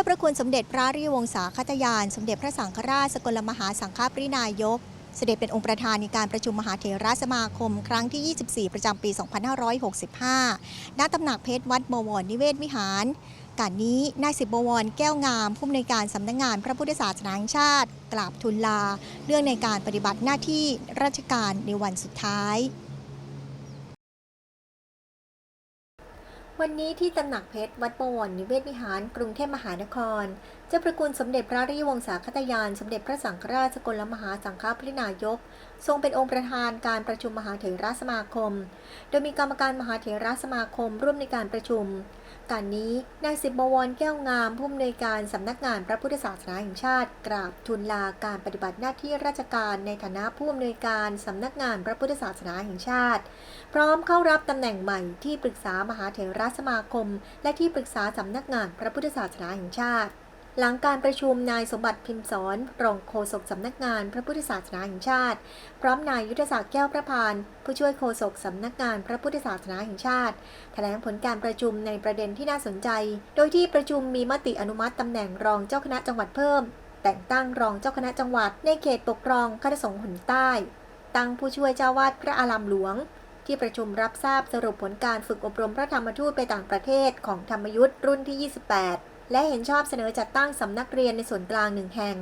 จ้าประคุณสมเด็จพระริวงศาคตยาน สมเด็จพระสังฆราชสกลมหาสังฆปรินายก เสด็จเป็นองค์ประธานในการประชุมมหาเถรสมาคม ครั้งที่ 24 ประจำปี 2565 ณ ตำหนักเพชรวัดบวรนิเวศวิหารการนี้นายสิบบวรแก้วงาม ผู้อำนวยการสำนักงงานพระพุทธศาสนาแห่งชาติ กราบทูลลา เรื่องในการปฏิบัติหน้าที่ราชการในวันสุดท้าย วันนี้ที่ตำหนักเพชร วัดบวรนิเวศวิหาร กรุงเทพมหานคร เจ้าประคุณสมเด็จพระราชวงศาคตยาน สมเด็จพระสังฆราชสกลมหาสังฆปรินายก ทรงเป็นองค์ประธานการประชุมมหาเถรสมาคม โดยมีกรรมการมหาเถรสมาคมร่วมในการประชุม การนี้นายสิบบวรแก้วงามผู้อำนวยการสำนักงานพระพุทธศาสนาแห่งชาติ กราบทูลลาการปฏิบัติหน้าที่ราชการในฐานะผู้อำนวยการสำนักงานพระพุทธศาสนาแห่งชาติ พร้อมเข้ารับตำแหน่งใหม่ที่ปรึกษามหาเถรสมาคม และที่ปรึกษาสำนักงานพระพุทธศาสนาแห่งชาติ หลังการประชุมนายสมบัติพิมพ์สอนรองโฆษกสำนักงานพระพุทธศาสนาแห่งชาติ พร้อมนายยุทธศักดิ์แก้วพระพาน ผู้ช่วยโฆษกสำนักงานพระพุทธศาสนาแห่งชาติ แถลงผลการประชุมในประเด็นที่น่าสนใจ โดยที่ประชุมมีมติอนุมัติตำแหน่งรองเจ้าคณะจังหวัดเพิ่ม แต่งตั้งรองเจ้าคณะจังหวัด ในเขตปกครองคณะสงฆ์หนใต้ ตั้งผู้ช่วยเจ้าวาดพระอารามหลวงที่ประชุมรับทราบสรุปผลการฝึกอบรมพระธรรมทูตไปต่างประเทศของธรรมยุทธ์รุ่นที่ 28 และเห็นชอบเสนอจัดตั้งสำนักเรียนในส่วนกลางหนึ่งแห่ง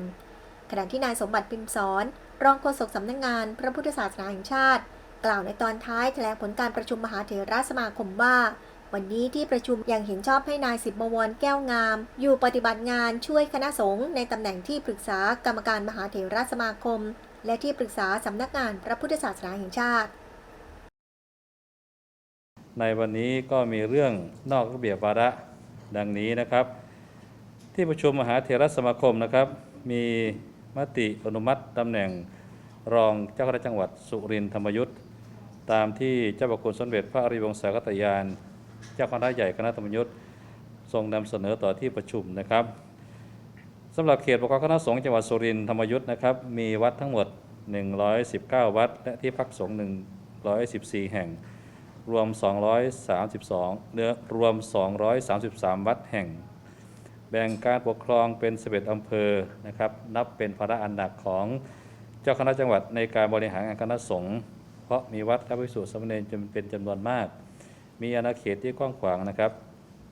ขณะที่นายสมบัติพิมพ์สอน รองโฆษกสำนักงาน พระพุทธศาสนาแห่งชาติ กล่าวในตอนท้ายแถลงผลการประชุมมหาเถรสมาคมว่า วันนี้ที่ประชุมยังเห็นชอบให้นายสิบบวรแก้วงาม อยู่ปฏิบัติงานช่วยคณะสงฆ์ในตำแหน่งที่ปรึกษากรรมการมหาเถรสมาคม และที่ปรึกษาสำนักงานพระพุทธศาสนาแห่งชาติในวันนี้ก็มีเรื่องนอกระเบียบวาระดังนี้นะครับ ที่ประชุมมหาเถรสมาคมนะครับ มีมติอนุมัติตำแหน่งรองเจ้าคณะจังหวัดสุรินทร์ธรรมยุทธ์ตามที่เจ้าพระคุณสมเด็จพระอริวงศาคตยาน เจ้าคณะใหญ่คณะธรรมยุทธ์ทรงนำเสนอต่อที่ประชุมนะครับสำหรับเขตปกครองคณะสงฆ์จังหวัดสุรินทร์ธรรมยุทธ์นะครับมีวัดทั้งหมด 119 วัด และที่พักสงฆ์114 แห่ง รวม 232เนื้อรวม 233 วัดแห่ง แบ่งการปกครองเป็น11อำเภอนะครับนับเป็นภาระอันหนักของเจ้าคณะจังหวัดในการบริหารงานคณะสงฆ์เพราะมีวัดและพิสุสามเณรจำเป็นจำนวนมาก มีอาณาเขตที่กว้างขวางนะครับ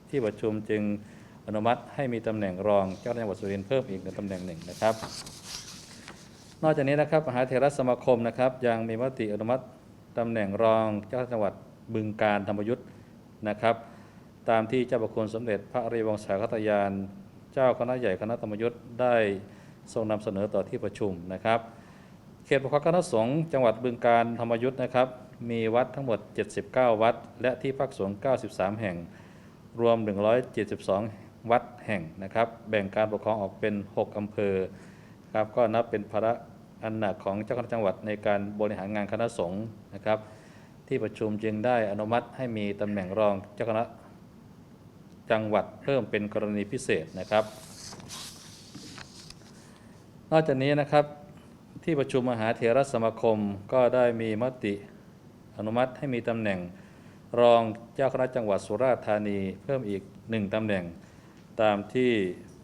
ที่ประชุมจึงอนุมัติให้มีตำแหน่งรองเจ้าจังหวัดสุรินทร์เพิ่มอีกหนึ่งตำแหน่งหนึ่งนะครับ นอกจากนี้นะครับมหาเถรสมาคมนะครับ ยังมีมติอนุมัติตำแหน่งรองเจ้าจังหวัดบึงการธรรมยุทธ์นะครับ ตามที่เจ้าประคุณสมเด็จพระอริยวงศาคตยาน เจ้าคณะใหญ่คณะธรรมยุทธ์ได้ทรงนำเสนอต่อที่ประชุมนะครับ เขตปกครองคณะสงฆ์จังหวัดบึงการธรรมยุทธ์นะครับ มีวัดทั้งหมด 79 วัด และที่พักสงฆ์93 แห่ง รวม 172 วัดแห่งนะครับ แบ่งการปกครองออกเป็น 6 อำเภอครับก็นับเป็นภาระอันหนักของเจ้าคณะจังหวัดในการบริหารงานคณะสงฆ์นะครับ ที่ประชุมจึงได้อนุมัติให้มีตำแหน่งรองเจ้าคณะ จังหวัดเพิ่มเป็นกรณีพิเศษนะครับ นอกจากนี้นะครับที่ประชุมมหาเถรสมาคมก็ได้มีมติอนุมัติให้มีตำแหน่งรองเจ้าคณะจังหวัดสุราษฎร์ธานีเพิ่มอีกหนึ่งตำแหน่ง ตามที่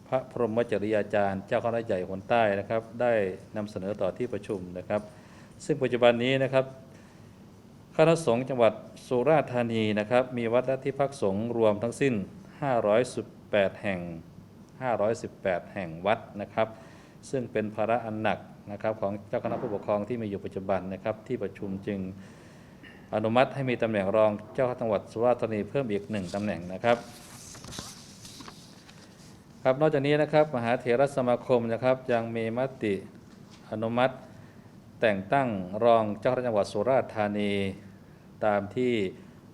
พระพรหมจริยาจารย์ เจ้าคณะใหญ่คนใต้นะครับ ได้นำเสนอต่อที่ประชุมนะครับ ซึ่งปัจจุบันนี้นะครับคณะสงฆ์จังหวัดสุราษฎร์ธานีนะครับ มีวัดและที่พักสงฆ์รวมทั้งสิ้น 518 แห่ง 518 แห่งวัดนะครับ ซึ่งเป็นภาระอันหนักนะครับของเจ้าคณะผู้ปกครองที่มีอยู่ปัจจุบันนะครับที่ประชุมจึงอนุมัติให้มีตำแหน่งรองเจ้าคณะจังหวัดสุราษฎร์ธานีเพิ่มอีกหนึ่งตำแหน่งนะครับครับนอกจากนี้นะครับมหาเถรสมาคมนะครับยังมีมติอนุมัติแต่งตั้งรองเจ้าคณะจังหวัดสุราษฎร์ธานี ตามที่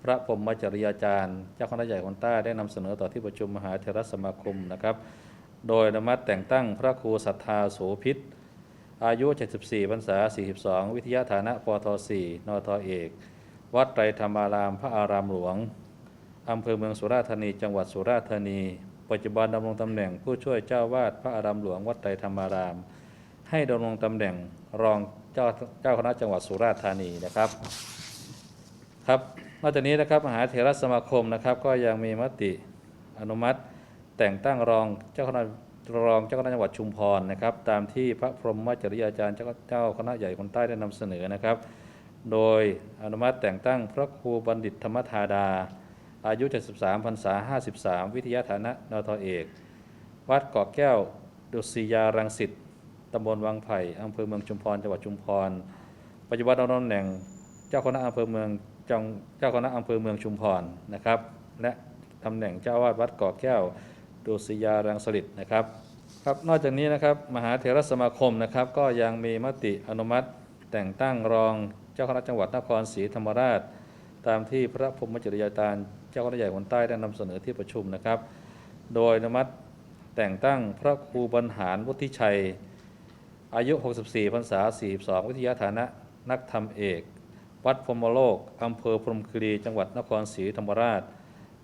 พระพรมจริยาจารย์ เจ้าคณะใหญ่คนใต้ได้นำเสนอต่อที่ประชุมมหาเถรสมาคมนะครับ โดยนมัตแต่งตั้งพระครูศรัทธาโสพิษ อายุ 74พรรษา 42 วิทยาฐานะปท4นทเอก วัดไตรธรรมาราม พระอารามหลวงอำเภอเมืองสุราษฎร์ธานี จังหวัดสุราษฎร์ธานี ปัจจุบันดำรงตำแหน่งผู้ช่วยเจ้าวาดพระอารามหลวงวัดไตรธรรมาราม ให้ดำรงตำแหน่งรองเจ้าเจ้าคณะจังหวัดสุราษฎร์ธานีนะครับ ครับ นอกจากนี้นะครับมหาเถรสมาคมนะครับ ก็ยังมีมติอนุมัติ แต่งตั้งรองเจ้าคณะรองเจ้าคณะจังหวัดชุมพรนะครับ ตามที่พระพรหมจริยาจารย์เจ้าคณะใหญ่คนใต้ได้นำเสนอนะครับ โดยอนุมัติแต่งตั้งพระครูบัณฑิตธรรมธาดา อายุ 73พรรษา 53 วิทยาฐานะนทเอก วัดเกาะแก้วดุสิยารังสิตตำบลวังไผ่อำเภอเมืองชุมพร จังหวัดชุมพร ปัจจุบันดำรงตำแหน่งเจ้าคณะอำเภอเมือง เจ้าคณะอำเภอเมืองชุมพรนะครับ และตำแหน่งเจ้าอาวาดวัดเกาะแก้วดุสิยารังสฤษนะครับครับ นอกจากนี้นะครับมหาเถรสมาคมนะครับ ก็ยังมีมติอนุมัติ แต่งตั้งรองเจ้าคณะจังหวัดนครศรีธรรมราช ตามที่พระพรหมจริยาจารย์เจ้าคณะใหญ่คนใต้ได้นำเสนอที่ประชุมนะครับ โดยอนุมัติแต่งตั้งพระครูบรรหารวุฒิชัย อายุ 64พรรษา 42 วิทยาฐานะนักธรรมเอก วัดพรหมโลกอำเภอพรหมคีรี จังหวัดนครศรีธรรมราช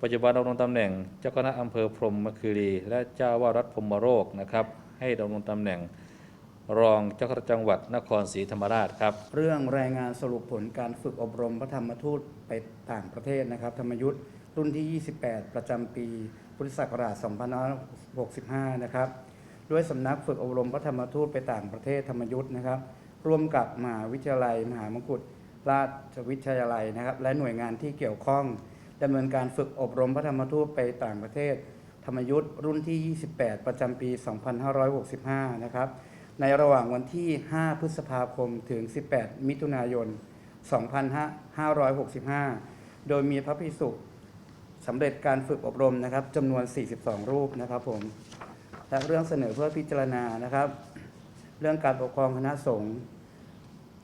ปัจจุบันดำรงตำแหน่งเจ้าคณะอำเภอพรหมคีรี และเจ้าวาดวัดพรหมโลกนะครับ ให้ดำรงตำแหน่งรองเจ้าคณะจังหวัดนครศรีธรรมราชครับ เรื่องรายงานสรุปผลการฝึกอบรมพระธรรมทูตไปต่างประเทศนะครับ ธรรมยุทธ์รุ่นที่ 28 ประจำปีพุทธศักราช2565 นะครับด้วยสำนักฝึกอบรมพระธรรมทูตไปต่างประเทศธรรมยุทธ์นะครับ ร่วมกับมหาวิทยาลัย มหามงกุฎ ราชวิทยาลัยนะครับ และหน่วยงานที่เกี่ยวข้องดำเนินการฝึกอบรมพระธรรมทูตไปต่างประเทศ ธรรมยุทธ์รุ่นที่ 28 ประจำปี 2565 นะครับ ในระหว่างวันที่ 5 พฤษภาคมถึง 18 มิถุนายน 2565 โดยมีพระภิกษุสำเร็จการฝึกอบรมนะครับจำนวน 42 รูปนะครับผม และเรื่องเสนอเพื่อพิจารณานะครับ เรื่องการปกครองคณะสงฆ์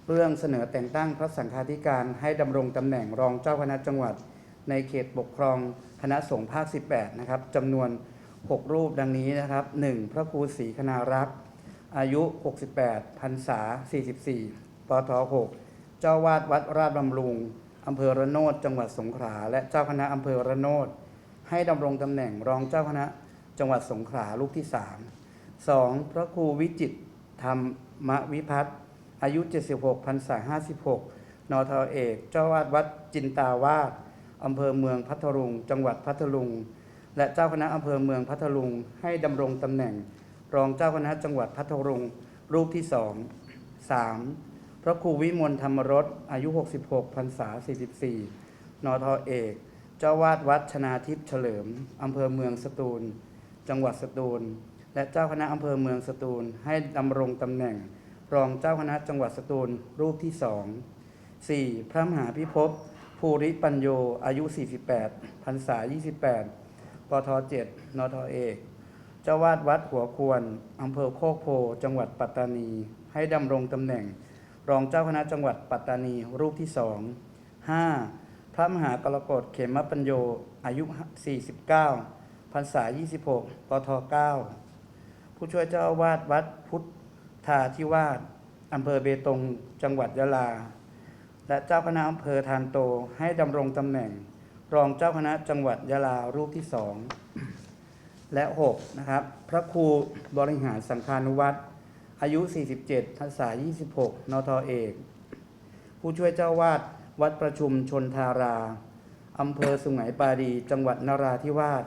เรื่องเสนอแต่งตั้งพระสังฆาธิการให้ดำรงตำแหน่งรองเจ้าคณะจังหวัด ในเขตปกครองคณะสงฆ์ภาค 18 นะครับจำนวน 6 รูปดังนี้นะครับ 1. พระครูศรีคณารักษ์อายุ 68พรรษา 44ปท6เจ้าวาดวัดราชบำรุงอำเภอระโนดจังหวัดสงขลาและเจ้าคณะอำเภอระโนดให้ดำรงตำแหน่งรองเจ้าคณะจังหวัดสงขลาลูกที่ 3 2. พระครูวิจิตธรรมวิพัฒน์ อายุ 76พรรษา56 นทเอก เจ้าวาดวัดจินตาวาสอำเภอเมืองพัทลุง จังหวัดพัทลุง และเจ้าคณะอำเภอเมืองพัทลุง ให้ดำรงตำแหน่ง รองเจ้าคณะจังหวัดพัทลุง รูปที่สองสามพระครูวิมลธรรมรสอายุ 66พรรษา44 นทเอก เจ้าวาดวัดชนาทิพย์เฉลิมอำเภอเมืองสตูล จังหวัดสตูล และเจ้าคณะอำเภอเมืองสตูลให้ดำรงตำแหน่ง รองเจ้าคณะจังหวัดสตูลรูปที่สอง 4. พระมหาพิภพภูริปัญโย อายุ 48พรรษา 28ปท7นทเอกเจ้าวาดวัดหัวควรอำเภอโคกโพ จังหวัดปัตตานี ให้ดำรงตำแหน่ง รองเจ้าคณะจังหวัดปัตตานีรูปที่สอง 5. พระมหากรกฎเขมปัญโย อายุ 49พรรษา 26ปท9ผู้ช่วยเจ้าอาวาดวัดพุทธ ทาธิวาสอำเภอเบตง จังหวัดยะลา และเจ้าคณะอำเภอทานโตให้ดำรงตำแหน่ง รองเจ้าคณะจังหวัดยะลารูปที่สองและ6นะครับพระครูบริหารสังฆานุวัตรอายุ 47พรรษา26 นทเอก ผู้ช่วยเจ้าวาดวัดประชุมชนทาราอำเภอสุไหงปาดี จังหวัดนราธิวาส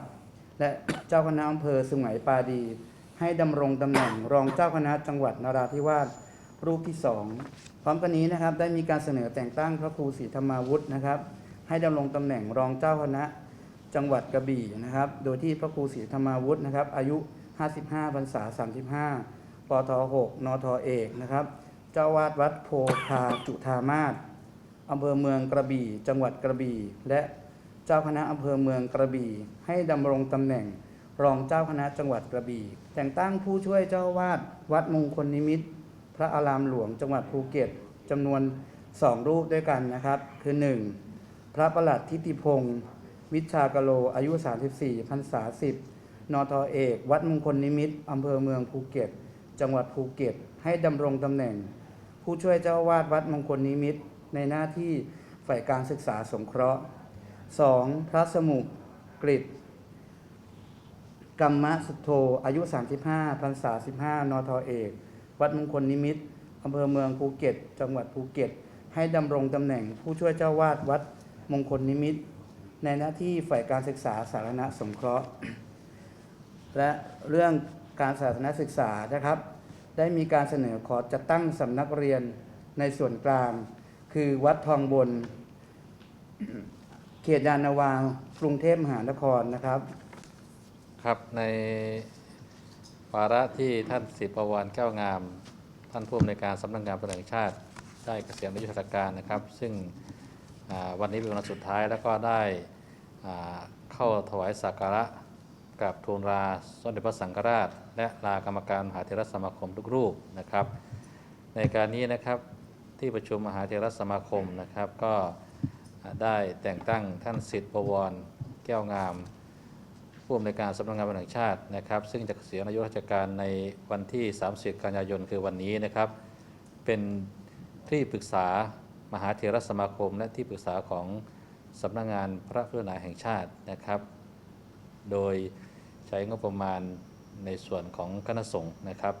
และเจ้าคณะอำเภอสุไหงปาดี ให้ดำรงตำแหน่งรองเจ้าคณะจังหวัดนราธิวาสรูปที่สองพร้อมกันนี้นะครับได้มีการเสนอแต่งตั้งพระครูศรีธรรมาวุฒินะครับ ให้ดำรงตำแหน่งรองเจ้าคณะจังหวัดกระบี่นะครับ โดยที่พระครูศรีธรรมาวุฒินะครับ อายุ 55พรรษา 35ปท6นทเอกนะครับ เจ้าวาดวัดโพธาจุธามาศอำเภอเมืองกระบี่ จังหวัดกระบี่ และเจ้าคณะอำเภอเมืองกระบี่ ให้ดำรงตำแหน่งรองเจ้าคณะจังหวัดกระบี่ แต่งตั้งผู้ช่วยเจ้าวาดวัดมงคลนิมิตร พระอารามหลวงจังหวัดภูเก็ตจำนวนสองรูปด้วยกันนะครับ คือ 1. พระประหลัดทิติพงศ์วิชากโลอายุ 34พรรษา10นทเอก วัดมงคลนิมิตรอำเภอเมืองภูเก็ต จังหวัดภูเก็ต ให้ดำรงตำแหน่ง ผู้ช่วยเจ้าวาดวัดมงคลนิมิตร ในหน้าที่ฝ่ายการศึกษาสงเคราะห์ 2. พระสมุกฤษ กรรมสุโธอายุ 35พรรษา 15 นทเอก วัดมงคลนิมิตอำเภอเมืองภูเก็ต จังหวัดภูเก็ต ให้ดำรงตำแหน่งผู้ช่วยเจ้าวาดวัดมงคลนิมิต ในหน้าที่ฝ่ายการศึกษาสาธารณสงเคราะห์ และเรื่องการศาสนศึกษานะครับ ได้มีการเสนอขอจัดตั้งสำนักเรียนในส่วนกลาง คือวัดทองบน เขตยานนาวากรุงเทพมหานครนะครับ ครับ ในวาระที่ท่านสิบประวันแก้วงาม ท่านผู้อำนวยการสำนักงานตำรวจแห่งชาติ ได้เกษียณอายุราชการนะครับ ซึ่งวันนี้เป็นวันสุดท้ายแล้วก็ได้เข้าถวายสักการะกับทูลลาสมเด็จพระสังฆราช และลากรรมการมหาเถรสมาคมทุกรูปนะครับ ในการนี้นะครับที่ประชุมมหาเถรสมาคมนะครับก็ได้แต่งตั้งท่านสิทธิ์ประวรแก้วงาม ผู้อำนวยการสำนักงานตำรวจแห่งชาตินะครับ ซึ่งจะเกษียณอายุราชการในวันที่ 30 กันยายนคือวันนี้นะครับ เป็นที่ปรึกษามหาเถรสมาคม และที่ปรึกษาของสำนักงานพระพุทธนาแห่งชาตินะครับ โดยใช้งบประมาณในส่วนของคณะสงฆ์นะครับ